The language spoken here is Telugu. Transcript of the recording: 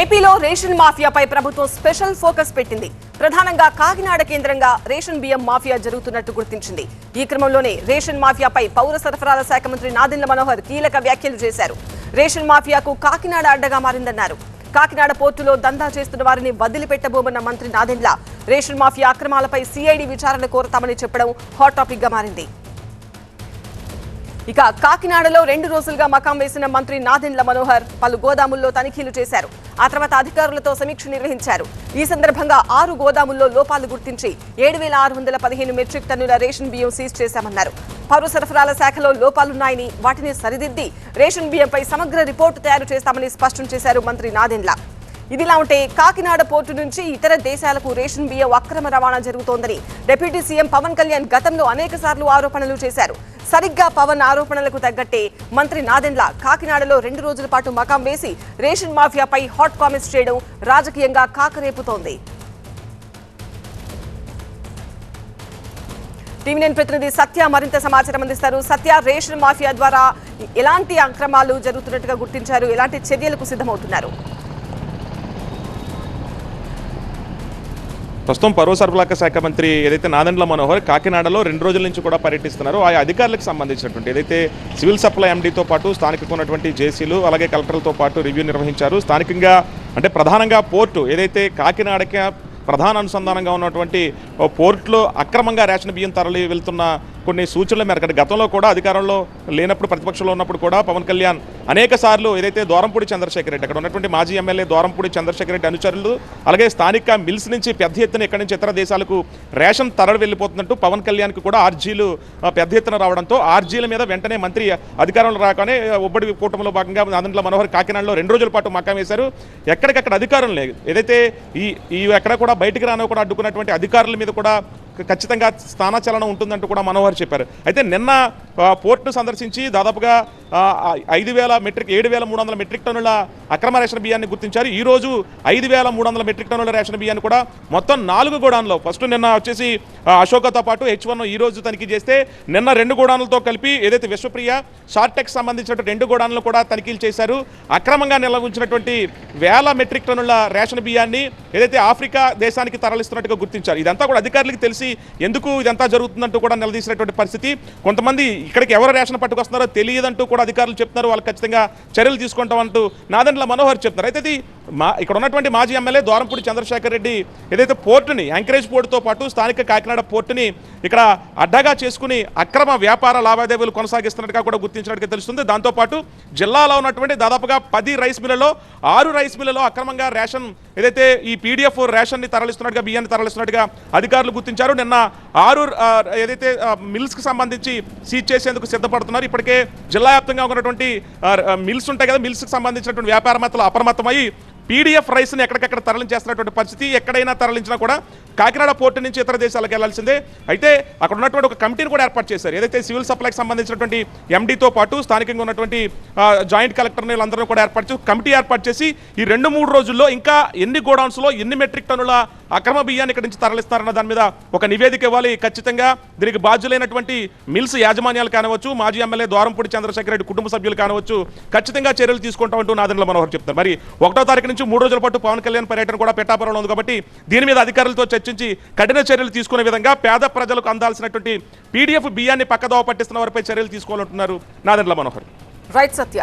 ఏపీలో రేషన్ మాఫియాపై ప్రభుత్వం స్పెషల్ ఫోకస్ పెట్టింది. ప్రధానంగా కాకినాడ కేంద్రంగా రేషన్ బియ్యం మాఫియా జరుగుతున్నట్టు గుర్తించింది. ఈ క్రమంలోనే రేషన్ మాఫియాపై పౌర సరఫరాల శాఖ మంత్రి నాదెండ్ల మనోహర్ కీలక వ్యాఖ్యలు చేశారు. రేషన్ మాఫియాకు కాకినాడ అడ్డగా మారిందన్నారు. కాకినాడ పోర్టులో దందా చేస్తున్న వారిని వదిలిపెట్టబోమన్న మంత్రి నాదెండ్ల రేషన్ మాఫియా అక్రమాలపై సిఐడి విచారణ కోరతామని చెప్పడం హాట్ టాపిక్గా మారింది. ఇక కాకినాడలో రెండు రోజులుగా మకాం వేసిన మంత్రి నాదెండ్ల మనోహర్ పలు గోదాముల్లో తనిఖీలు చేశారు. ఆ తర్వాత అధికారులతో సమీక్ష నిర్వహించారు. ఈ సందర్భంగా ఆరు గోదాముల్లో లోపాలు గుర్తించి ఏడు వేల ఆరు వందల పదిహేను మెట్రిక్ టన్నుల రేషన్ బియ్యం సీజ్ చేశామన్నారు. పౌర సరఫరాల శాఖలో లోపాలున్నాయని వాటిని సరిదిద్ది రేషన్ బియ్యంపై సమగ్ర రిపోర్టు తయారు చేస్తామని స్పష్టం చేశారు మంత్రి నాదెండ్ల. ఇదిలా ఉంటే కాకినాడ పోర్టు నుంచి ఇతర దేశాలకు రేషన్ బియ్యం అక్రమ రవాణా జరుగుతోందని డిప్యూటీ సీఎం పవన్ కళ్యాణ్ గతంలో అనేక ఆరోపణలు చేశారు. సరిగ్గా పవన్ ఆరోపణలకు తగ్గట్టే మంత్రి నాదెండ్ల కాకినాడలో రెండు రోజుల పాటు మకాం వేసి రేషన్ మాఫియాపై హాట్ కామెంట్స్ చేయడం రాజకీయంగా కాకరేపుతోంది. టీవీ నైన్ ప్రతినిధి సత్య మరింత సమాచారం అందిస్తారు. సత్య రేషన్ మాఫియా ద్వారా ఎలాంటి అక్రమాలు జరుగుతున్నట్టుగా గుర్తించారు? ఎలాంటి చర్యలకు సిద్ధమవుతున్నారు? ప్రస్తుతం పౌర సరఫరాల శాఖ మంత్రి ఏదైతే నాదెండ్ల మనోహర్ కాకినాడలో రెండు రోజుల నుంచి కూడా పర్యటిస్తున్నారో. ఆ అధికారులకు సంబంధించినటువంటి ఏదైతే సివిల్ సప్లై ఎండీతో పాటు స్థానికంగా ఉన్నటువంటి జేసీలు అలాగే కలెక్టర్లతో పాటు రివ్యూ నిర్వహించారు. స్థానికంగా అంటే ప్రధానంగా పోర్టు ఏదైతే కాకినాడకి ప్రధాన అనుసంధానంగా ఉన్నటువంటి ఓ పోర్టులో అక్రమంగా రేషన్ బియ్యం తరలి వెళ్తున్న కొన్ని సూచనల మేరకు అంటే గతంలో కూడా అధికారంలో లేనప్పుడు ప్రతిపక్షంలో ఉన్నప్పుడు కూడా పవన్ కళ్యాణ్ అనేక సార్లు ఏదైతే దోరంపూడి చంద్రశేఖర్ రెడ్డి అక్కడ ఉన్నటువంటి మాజీ ఎమ్మెల్యే దోరంపూడి చంద్రశేఖర్ రెడ్డి అనుచరులు అలాగే స్థానిక మిల్స్ నుంచి పెద్ద ఎత్తున ఇక్కడి నుంచి ఇతర దేశాలకు రేషన్ తరలి వెళ్ళిపోతున్నట్టు పవన్ కళ్యాణ్కి కూడా ఆర్జీలు పెద్ద ఎత్తున రావడంతో ఆర్జీల మీద వెంటనే మంత్రి అధికారంలో రాగానే ఒబ్బడి కూటమిలో భాగంగా అందులో మనోహర్ కాకినాడలో రెండు రోజుల పాటు మకాం వేశారు. ఎక్కడికక్కడ అధికారం లేదు. ఏదైతే ఈ ఈ ఎక్కడ కూడా బయటికి రానో కూడా అడ్డుకున్నటువంటి అధికారుల మీద కూడా ఖచ్చితంగా స్థానచలనం ఉంటుందంటూ కూడా మనోహర్ చెప్పారు. అయితే నిన్న పోర్టును సందర్శించి దాదాపుగా ఐదు వేల మెట్రిక్ ఏడు వేల మూడు వందల మెట్రిక్ టన్నుల అక్రమ రేషన్ బియ్యాన్ని గుర్తించారు. ఈ రోజు ఐదు వేల మూడు వందల మెట్రిక్ టన్నుల రేషన్ బియ్యాన్ని కూడా మొత్తం నాలుగు గోడాన్లో ఫస్ట్ నిన్న వచ్చేసి అశోకతో పాటు హెచ్ వన్ ఈ రోజు తనిఖీ చేస్తే నిన్న రెండు గోడాన్లతో కలిపి ఏదైతే విశ్వప్రియ షార్టెక్ సంబంధించినటువంటి రెండు గోడాన్లు కూడా తనిఖీలు చేశారు. అక్రమంగా నిల్వ ఉంచినటువంటి వేల మెట్రిక్ టన్నుల రేషన్ బియ్యాన్ని ఏదైతే ఆఫ్రికా దేశానికి తరలిస్తున్నట్టుగా గుర్తించారు. ఇదంతా కూడా అధికారులకు తెలిసి ఎందుకు ఇదంతా జరుగుతుందంటూ కూడా నిలదీసినటువంటి పరిస్థితి. కొంతమంది ఇక్కడికి ఎవరు రేషన్ పట్టుకొస్తున్నారో తెలియదంటూ కూడా అధికారులు చెప్తున్నారు వాళ్ళు ఖచ్చితంగా చర్యలు తీసుకుంటామంటూ నాదండ్ల మనోహర్ చెప్తున్నారు. అయితే ఇది మా ఇక్కడ ఉన్నటువంటి మాజీ ఎమ్మెల్యే ద్వారంపూడి చంద్రశేఖర్ రెడ్డి ఏదైతే పోర్టుని యాంకరేజ్ పోర్టుతో పాటు స్థానిక కాకినాడ పోర్టుని ఇక్కడ అడ్డగా చేసుకుని అక్రమ వ్యాపార లావాదేవీలు కొనసాగిస్తున్నట్టుగా కూడా గుర్తించినట్టుగా తెలుస్తుంది. దాంతోపాటు జిల్లాలో ఉన్నటువంటి దాదాపుగా పది రైస్ మిల్లలో ఆరు రైస్ మిల్లలో అక్రమంగా రేషన్ ఏదైతే ఈ పీడిఎఫ్ రేషన్ని తరలిస్తున్నట్టుగా బియ్యాన్ని తరలిస్తున్నట్టుగా అధికారులు గుర్తించారు. నిన్న ఆరు ఏదైతే మిల్స్కి సంబంధించి సీజ్ చేసేందుకు సిద్ధపడుతున్నారు. ఇప్పటికే జిల్లా వ్యాప్తంగా ఉన్నటువంటి మిల్స్ ఉంటాయి కదా మిల్స్కి సంబంధించినటువంటి వ్యాపారమత్తలు అప్రమత్తమై పీడిఎఫ్ రైస్ని ఎక్కడికెక్కడ తరలించేస్తున్నటువంటి పరిస్థితి ఎక్కడైనా తరలించినా కూడా కాకినాడ పోర్టు నుంచి ఇతర దేశాలకు వెళ్ళాల్సిందే. అయితే అక్కడ ఉన్నటువంటి ఒక కమిటీని కూడా ఏర్పాటు చేశారు. ఏదైతే సివిల్ సప్లైకి సంబంధించినటువంటి ఎండీతో పాటు స్థానికంగా ఉన్నటువంటి జాయింట్ కలెక్టర్ వీళ్ళందరూ కూడా ఏర్పాటు చేసి కమిటీ ఏర్పాటు చేసి ఈ రెండు మూడు రోజుల్లో ఇంకా ఎన్ని గోడౌన్స్లో ఎన్ని మెట్రిక్ టన్నుల అక్రమ బియ్యాన్ని ఇక్కడి నుంచి తరలిస్తారన్న దాని మీద ఒక నివేదిక ఇవ్వాలి. ఖచ్చితంగా దీనికి బాధ్యులైనటువంటి మిల్స్ యాజమాన్యాలు కానివచ్చు మాజీ ఎమ్మెల్యే ద్వారంపూడి చంద్రశేఖర్ రెడ్డి కుటుంబ సభ్యులు కానివచ్చు ఖచ్చితంగా చర్యలు తీసుకుంటామంటూ నాదెండ్ల మనోహర్ చెప్తారు మరి ఒకటో తారీఖు నుంచి మూడు రోజుల పాటు పవన్ కళ్యాణ్ పర్యటన కూడా పెట్టాపురంలో ఉంది కాబట్టి దీని మీద అధికారులతో చర్చించి కఠిన చర్యలు తీసుకునే విధంగా పేద ప్రజలకు అందాల్సినటువంటి పీడిఎఫ్ బియ్యాన్ని పక్కదోవ పట్టిస్తున్న వారిపై చర్యలు తీసుకోవాలంటున్నారు నాదెండ్ల మనోహర్. రైట్ సత్య.